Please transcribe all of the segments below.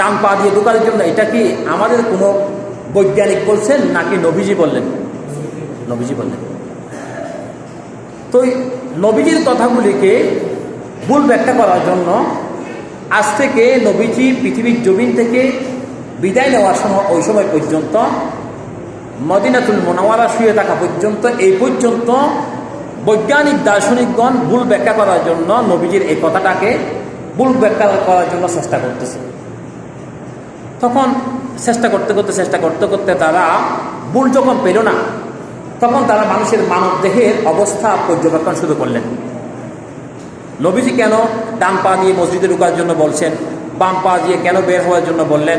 ডান পা দিয়ে ঢোকার জন্য এটা কি আমাদের কোনো বৈজ্ঞানিক বলছেন নাকি নবীজি বললেন? নবীজি বললেন। তো নবীজির কথাগুলিকে ভুল ব্যাখ্যা করার জন্য আজ থেকে নবীজি পৃথিবীর জমিন থেকে বিদায় নেওয়ার সময় ওই সময় পর্যন্ত মদিনাতুল মোনাওয়ারা শুয়ে থাকা পর্যন্ত, এই পর্যন্ত বৈজ্ঞানিক, দার্শনিকগণ ভুল ব্যাখ্যা করার জন্য নবীজির এই কথাটাকে ভুল ব্যাখ্যা করার জন্য চেষ্টা করতেছে। তখন চেষ্টা করতে করতে, চেষ্টা করতে করতে তারা ভুল যখন পেল না, তখন তারা মানুষের মানব দেহের অবস্থা পর্যবেক্ষণ শুরু করলেন। নবীজি কেন ডান পা দিয়ে মসজিদে ঢুকার জন্য বলছেন, বাম পা দিয়ে কেন বের হওয়ার জন্য বললেন,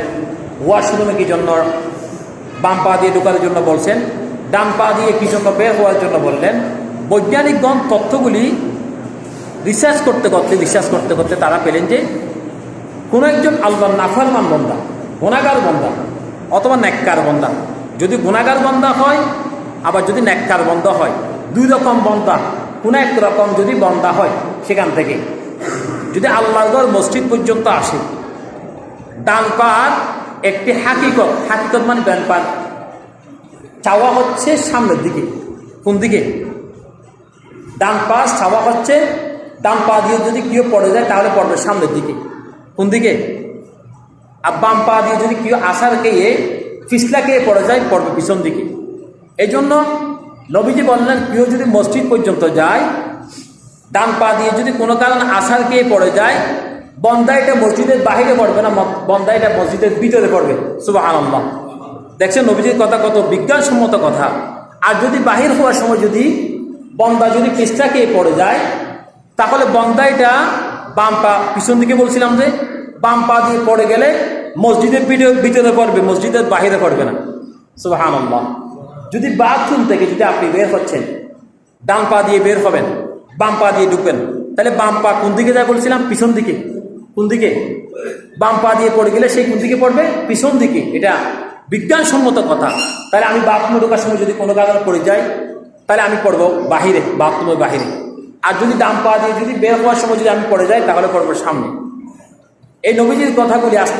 ওয়াশরুমে কি জন্য বাম পা দিয়ে ঢুকার জন্য বলছেন, ডান পা দিয়ে কি জন্য বের হওয়ার জন্য বললেন, বৈজ্ঞানিকগণ তথ্যগুলি রিসার্চ করতে করতে, রিসার্চ করতে করতে তারা পেলেন যে, কোনো একজন আল্লাহ নাফারমান বন্দা গুণাগার বন্দা অথবা নেককার বন্দা যদি গুণাগার বন্দা হয়, আবার যদি নেককার বন্দা হয়, দুই রকম বন্দা কোনো এক রকম যদি বন্দা হয় সেখান থেকে। যদি আল্লাহগড় মসজিদ পর্যন্ত আসে, ডান পার একটি হাকিকত হাকিকত মানে ডান পার। চাওয়া হচ্ছে সামনের দিকে, কোন দিকে? ডান পাশ চাওয়া হচ্ছে, ডান পা দিয়ে যদি কেউ পড়ে যায়, তাহলে পড়বে সামনের দিকে। কোন দিকে? আর বাম পা দিয়ে যদি কেউ আসার গিয়ে ফিসলা খেয়ে পড়ে যায়, পড়বে পিছন দিকে। এই জন্য নবীজি বললেন, কেউ যদি মসজিদ পর্যন্ত যায়, ডান পা দিয়ে যদি কোনো কারণে আসার গিয়ে পড়ে যায় বন্দাইটা মসজিদের বাহিরে পড়বে না ম- বন্দাইটা মসজিদের ভিতরে পড়বে। সুবাহ আনন্দ দেখছেন নবীজির কথা কত বিজ্ঞানসম্মত কথা। আর যদি বাহির হওয়ার সময় যদি বন্দা যদি কেসটা খেয়ে পড়ে যায়, তাহলে বন্দাইটা বাম পা, পিছন দিকে বলছিলাম যে, বাম পা দিয়ে পড়ে গেলে মসজিদের ভিতরে পড়বে, মসজিদের বাহিরে পড়বে না। সুবাহ যদি বাথরুম থেকে যদি আপনি বের হচ্ছেন, ডান পা দিয়ে বের হবেন, বাম পা দিয়ে ঢুকবেন, তাহলে বাম পা কোন দিকে যায় বলছিলাম? পিছন দিকে। কোন দিকে? বাম পা দিয়ে পড়ে গেলে সেই কোন দিকে পড়বে? পিছন দিকে। এটা বিজ্ঞানসম্মত কথা। তাহলে আমি বাথরুমে ঢোকার সময় যদি কোনো কারণে পড়ে যাই, তাহলে আমি পড়ব বাহিরে, বাথরুমের বাহিরে। আর যদি ডান পা দিয়ে যদি বের হওয়ার সময় যদি আমি পড়ে যাই, তাহলে পড়ব সামনে। এই নবীজির কথাগুলি আস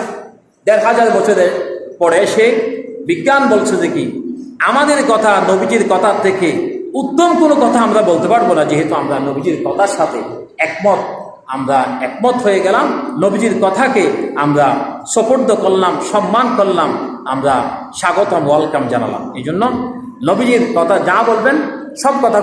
দেড় হাজার বছরের পরে সে বিজ্ঞান বলছে যে কি, আমাদের কথা, নবীজির কথা থেকে উত্তম কোনো কথা আমরা বলতে পারব না, যেহেতু আমরা নবীজির কথার সাথে একমত। আমরা একমত হয়ে গেলাম, নবীজির কথাকে আমরা সফর্দ করলাম, সম্মান করলাম, আমরা স্বাগতম, ওয়েলকাম জানালাম। এই জন্য নবীজির কথা যা বলবেন, সব কথা